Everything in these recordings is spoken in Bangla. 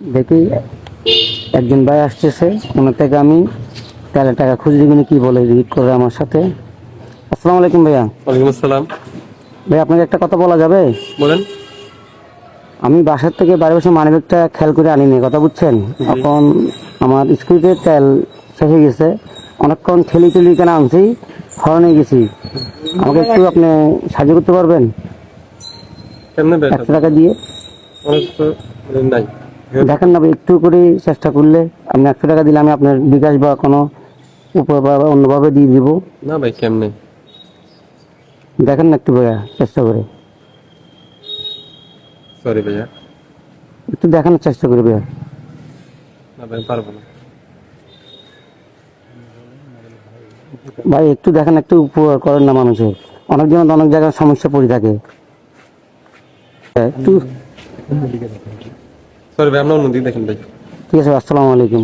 দেখি একজন ভাই আসতেছে ওনার থেকে আমি তেলের টাকা খুঁজে দিবেন কি বলে রিড করে আমার সাথে। আসসালামু আলাইকুম ভাইয়া। ওয়ালাইকুম আসসালাম। ভাই আপনাকে একটা কথা বলা যাবে? বলেন। আমি বাসার থেকে বাড়ি বসে মানিব্যাগটা খেয়াল করে আনিনি কথা বুঝছেন? এখন আমার স্কুটিতে তেল শেষ হয়ে গেছে। অনেকক্ষণ ঠেলি ঠেলি কেন আনছি হরণে গেছি। আমাকে একটু আপনি সাহায্য করতে পারবেন? একশো টাকা দিয়ে। নাই। দেখেন না একটু করে চেষ্টা করলে আপনি একশো টাকা দিলে আমি আপনার বিকাশ বা কোনো উপায় বা অন্যভাবে দিয়ে দিব। না ভাই কেমনে? দেখেন না একটু ভাইয়া চেষ্টা করে। সরি ভাইয়া। একটু দেখানোর চেষ্টা করে ভাইয়া। না ভাই পারব না। ভাই একটু দেখেন একটু উপকার করেন না মানুষের। অনেকজন অনেক জায়গায় সমস্যা পড়ে থাকে। একটু সরি ভাই আপনার অন্যদিকে দেখেন ভাই। ঠিক আছে আসসালামু আলাইকুম।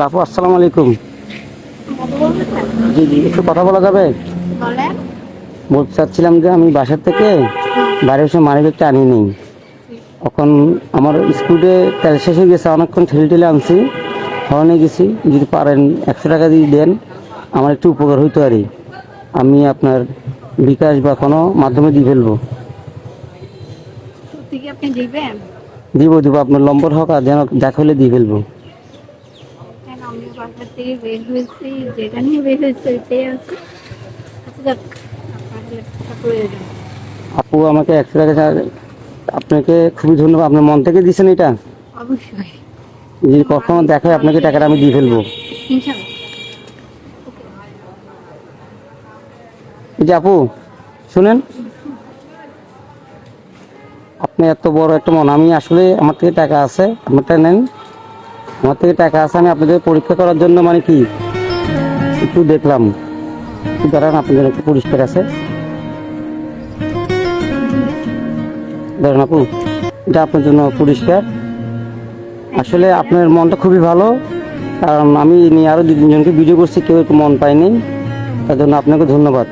রাফু আসসালামু আলাইকুম। জি জি একটু কথা বলা যাবে? বলতে চাচ্ছিলাম যে আমি বাসার থেকে বাইরে এসে মানিব্যাগটা আনি নেই এখন আমার স্কুলে তেল শেষ হয়ে গেছে অনেকক্ষণ ঠেলে ঠেলে আনছি। হরণে গেছি যদি পারেন একশো টাকা দিয়ে দেন। আমার একটু উপকার হইতে পারে আমি আপনার বিকাশ বা কোনো মাধ্যমে দিয়ে ফেলব। দিব দিব আপনার নম্বর হোক আর যেন দেখা হলে দিয়ে ফেলব। আচ্ছা আপু আমাকে একশো টাকা আপনাকে খুবই ধন্যবাদ। আপনার মন থেকে দিয়েছেন এটা? অবশ্যই। যদি কখনো দেখায় আপনাকে টাকাটা আমি দিয়ে ফেলব। যে আপু, শুনেন। আপনি এত বড় একটা মন, আমি আসলে আমার থেকে টাকা আছে, আমারটা নেন। আমার থেকে টাকা আছে, আমি আপনাদের পরীক্ষা করার জন্য মানে কি? একটু দেখলাম। দাঁড়ান, আপনাদের একটু পরিষ্কার আছে। দাঁড়ান আপু, এটা আপনার জন্য পরিষ্কার। আসলে আপনার মনটা খুবই ভালো, কারণ আমি নিয়ে আরও দু তিনজনকে ভিডিও করছি, কেউ একটু মন পায়নি। তার জন্য আপনাকে ধন্যবাদ।